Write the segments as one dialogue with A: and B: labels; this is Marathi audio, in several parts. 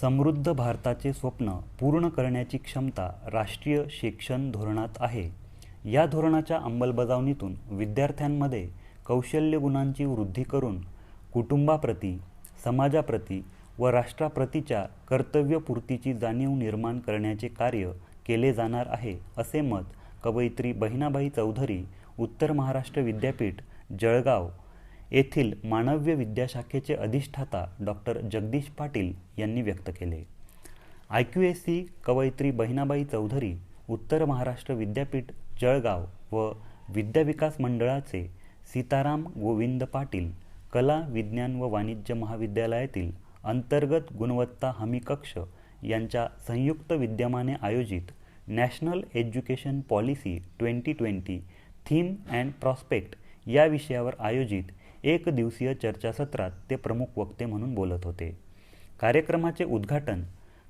A: समृद्ध भारताचे स्वप्न पूर्ण करण्याची क्षमता राष्ट्रीय शिक्षण धोरणात आहे. या धोरणाच्या अंमलबजावणीतून विद्यार्थ्यांमध्ये कौशल्य गुणांची वृद्धी करून कुटुंबाप्रती समाजाप्रती व राष्ट्राप्रतीच्या कर्तव्यपूर्तीची जाणीव निर्माण करण्याचे कार्य केले जाणार आहे असे मत कवयित्री बहिणाबाई चौधरी उत्तर महाराष्ट्र विद्यापीठ जळगाव येथील मानव्य विद्याशाखेचे अधिष्ठाता डॉक्टर जगदीश पाटील यांनी व्यक्त केले. आय क्यू एस सी कवयित्री बहिणाबाई चौधरी उत्तर महाराष्ट्र विद्यापीठ जळगाव व विद्याविकास मंडळाचे सीताराम गोविंद पाटील कला विज्ञान व वाणिज्य महाविद्यालयातील अंतर्गत गुणवत्ता हमी कक्ष यांच्या संयुक्त विद्यमाने आयोजित national education policy twenty twenty theme and prospect या विषयावर आयोजित एक दिवसीय चर्चासत्रात ते प्रमुख वक्ते म्हणून बोलत होते. कार्यक्रमाचे उद्घाटन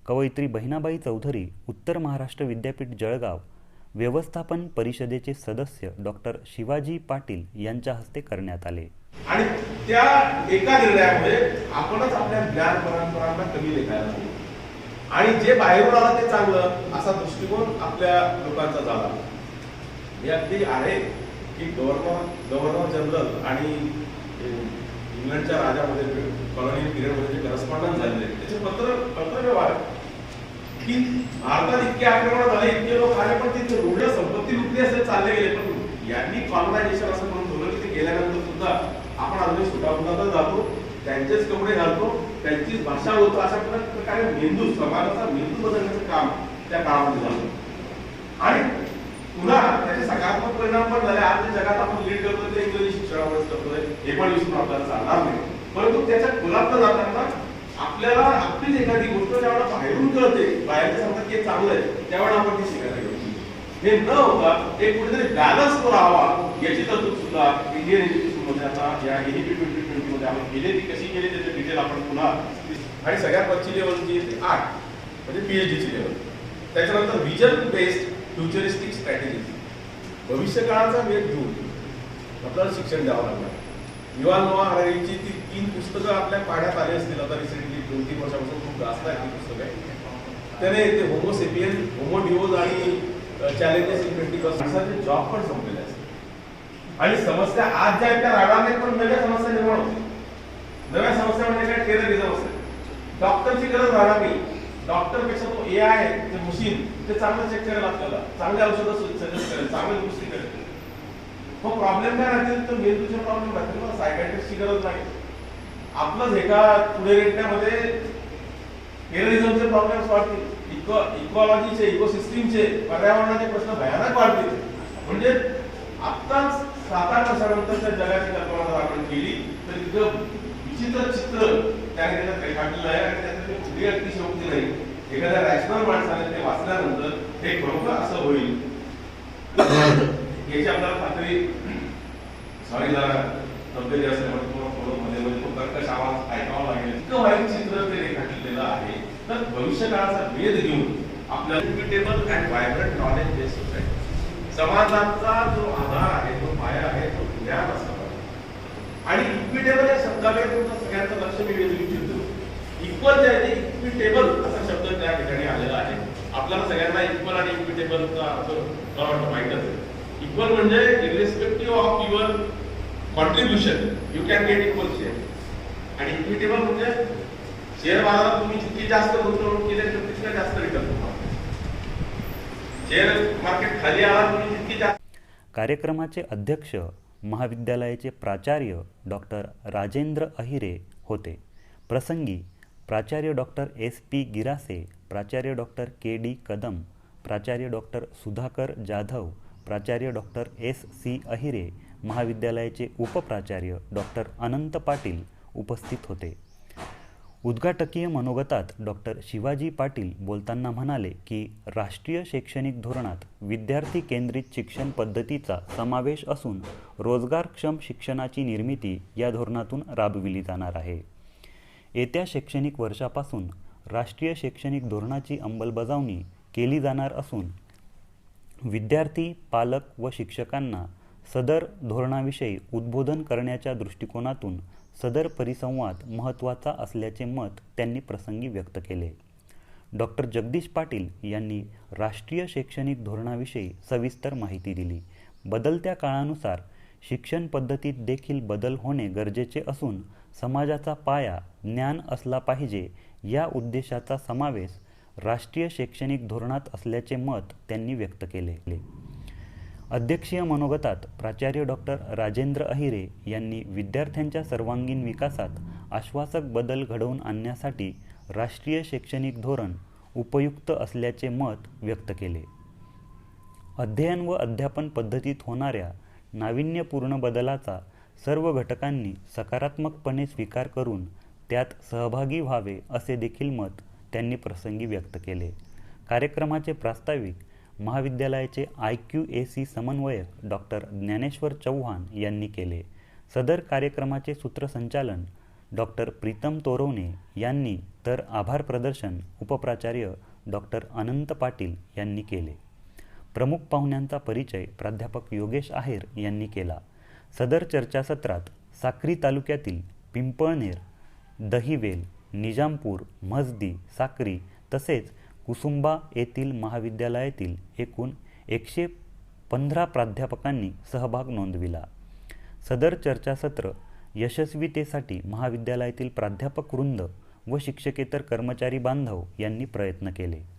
A: कवयित्री बहिणाबाई चौधरी उत्तर महाराष्ट्र विद्यापीठ जळगाव व्यवस्थापन परिषदेचे सदस्य डॉक्टर शिवाजी पाटील यांच्या हस्ते करण्यात आले.
B: आणि त्या एका निर्णयामुळे आपणच आपल्या ज्ञान परंपरांना कमी लेखायला लागलो. आणि जे बाहेरून आलं ते चांगलं असा दृष्टिकोन आपल्या लोकांचा झाला. हे अगदी आहे की गव्हर्नर गव्हर्नर जनरल आणि इंग्लंडच्या राजामध्ये कॉलनी पिरियडमध्ये जे करस्पॉन्डन्स झालेले त्याचे पत्र पत्रव्यवहार की भारतात इतके आक्रमण झाले इतके लोक आले पण तिथे एवढ्या संपत्ती लुटली असे चालले गेले. पण यांनी कॉलनायझेशन असं म्हणून ठेवलं तिथे गेल्यानंतर सुद्धा आपण अजूनही सुटापुटातच जातो त्यांचेच कपडे घालतो. त्यांचीच भाषा होतो अशा प्रकारे मेंदू समाजाचा मेंदू बदलण्याचं काम त्या काळामध्ये झालं आणि पुन्हा त्याचे सकारात्मक परिणाम पण झाले आज जे जगात आपण लीड करतो ते इंग्रजी शिक्षणामुळे करतोय हे पण विसरून आपल्याला चालणार नाही परंतु त्याच्या खुलात जाताना आपल्याला आपलीच एखादी गोष्ट ज्यावेळेला बाहेरून कळते बाहेर सांगतात की चांगलं आहे त्यावेळेला आपण ती शिकायला घेऊ हे न होता एक कुठेतरी बॅलन्स तो राहावा याची तरतूद सुद्धा इंडियन एज्युकेशनमध्ये आता या एनईपी ट्वेंटी ट्वेंटी मध्ये आपण केली ती कशी केली त्याचे डिटेल आपण पुन्हा आणि सगळ्यात वरची लेवल जी आहे ती आठ म्हणजे पी एच डीची लेवल त्याच्यानंतर विजन बेस्ड फ्युचरिस्टिक स्ट्रॅटेजी भविष्य काळाचा घेऊन आपल्याला शिक्षण द्यावं लागणार. युवा नोवा हरारीची ती तीन पुस्तकं आपल्या पाण्यात आली असतील आता रिसेंटली दोन तीन वर्षापासून खूप जास्त आहे ती पुस्तकं. त्याने ते होमोसेपियन होमोडिओज आणि चॅलेंजेस इन ट्वेंटी माणसाचे जॉब पण संपलेले असतात आणि समस्या आज ज्या आहेत त्या रागाने पण नव्या समस्या निर्माण होते नव्या समस्या म्हणजे काय? टेररिझम असेल डॉक्टरची गरज राहणार नाही डॉक्टरपेक्षा तो ए आहे ते मशीन ते चांगलं चेक करेल आपल्याला. चांगले औषधं सजेस्ट करेल मग प्रॉब्लेम काय राहतील? तर मेंदूचे प्रॉब्लेम राहतील मग सायकॅट्रिस्टची गरज नाही. आपलंच एका पुढे रेटण्यामध्ये टेररिझमचे प्रॉब्लेम्स वाढतील. इको इकॉलॉजीचे इकोसिस्टीमचे पर्यावरणाचे प्रश्न भयानक वाढतील. म्हणजे आत्ताच सात आठ वर्षानंतरच्या जगाची कल्पना जर आपण केली तर तिथं विचित्र चित्र त्याने त्याच्यात रेखाटलेलं आहे आणि त्याच्यात कुठली अतिशयोक्ती नाही. एखाद्या रॅशनल माणसाने ते वाचल्यानंतर हे खरोखर असं होईल. याची आपल्याला खात्री सॉरी जरा तब्येती असल्यामुळे तुम्हाला थोडं मध्ये मध्ये तो कर्कश आवाज ऐकावा लागेल. इतकं वाईट चित्र ते रेखाटलेलं आहे. तर भविष्य काळाचा वेध घेऊन आपल्या equitable and vibrant knowledge base society समाजाचा जो आधार आहे जो पाया आहे तो ज्ञान असावा. आणि इक्विटेबल या शब्दाकडे तुमचं सगळ्यांचं लक्ष मी वेधून इच्छितो इक्वल जे आहे इक्विटेबल असा शब्द त्या ठिकाणी आलेला आहे. आपल्याला सगळ्यांना इक्वल आणि इक्विटेबलचा अर्थ मला वाटतं माहीतच इक्वल म्हणजे irrespective of your contribution you can get equal share आणि इक्विटेबल म्हणजे शेअर बाजारात तुम्ही जितकी जास्त गुंतवणूक केली तर तितका जास्त रिटर्न शेअर मार्केट खाली आला तुम्ही जितकी जास्त
A: कार्यक्रमाचे अध्यक्ष महाविद्यालयाचे प्राचार्य डॉक्टर राजेंद्र अहिरे होते. प्रसंगी प्राचार्य डॉक्टर एस पी गिरासे प्राचार्य डॉक्टर के डी कदम प्राचार्य डॉक्टर सुधाकर जाधव प्राचार्य डॉक्टर एस सी अहिरे महाविद्यालयाचे उपप्राचार्य डॉक्टर अनंत पाटील उपस्थित होते. उद्घाटकीय मनोगतात डॉक्टर शिवाजी पाटील बोलताना म्हणाले की राष्ट्रीय शैक्षणिक धोरणात विद्यार्थी केंद्रित शिक्षण पद्धतीचा समावेश असून रोजगारक्षम शिक्षणाची निर्मिती या धोरणातून राबविली जाणार आहे. येत्या शैक्षणिक वर्षापासून राष्ट्रीय शैक्षणिक धोरणाची अंमलबजावणी केली जाणार असून विद्यार्थी पालक व शिक्षकांना सदर धोरणाविषयी उद्बोधन करण्याच्या दृष्टिकोनातून सदर परिसंवाद महत्त्वाचा असल्याचे मत त्यांनी प्रसंगी व्यक्त केले. डॉक्टर जगदीश पाटील यांनी राष्ट्रीय शैक्षणिक धोरणाविषयी सविस्तर माहिती दिली. बदलत्या काळानुसार शिक्षण पद्धतीत देखील बदल होणे गरजेचे असून समाजाचा पाया ज्ञान असला पाहिजे या उद्देशाचा समावेश राष्ट्रीय शैक्षणिक धोरणात असल्याचे मत त्यांनी व्यक्त केले. अध्यक्षीय मनोगतात प्राचार्य डॉक्टर राजेंद्र अहिरे यांनी विद्यार्थ्यांच्या सर्वांगीण विकासात आश्वासक बदल घडवून आणण्यासाठी राष्ट्रीय शैक्षणिक धोरण उपयुक्त असल्याचे मत व्यक्त केले. अध्ययन व अध्यापन पद्धतीत होणाऱ्या नाविन्यपूर्ण बदलाचा सर्व घटकांनी सकारात्मकपणे स्वीकार करून त्यात सहभागी व्हावे असे देखील मत त्यांनी प्रसंगी व्यक्त केले. कार्यक्रमाचे प्रास्ताविक महाविद्यालयाचे आय क्यू ए सी समन्वयक डॉक्टर ज्ञानेश्वर चव्हाण यांनी केले. सदर कार्यक्रमाचे सूत्रसंचालन डॉक्टर प्रीतम तोरवणे यांनी तर आभार प्रदर्शन उपप्राचार्य डॉक्टर अनंत पाटील यांनी केले. प्रमुख पाहुण्यांचा परिचय प्राध्यापक योगेश आहेर यांनी केला. सदर चर्चासत्रात साक्री तालुक्यातील पिंपळनेर दहिवेल निजामपूर मजदी साक्री तसेच कुसुंबा येथील महाविद्यालयातील एकूण एकशे पंधरा प्राध्यापकांनी सहभाग नोंदविला. सदर चर्चासत्र यशस्वीतेसाठी महाविद्यालयातील प्राध्यापक वृंद व शिक्षकेतर कर्मचारी बांधव यांनी प्रयत्न केले.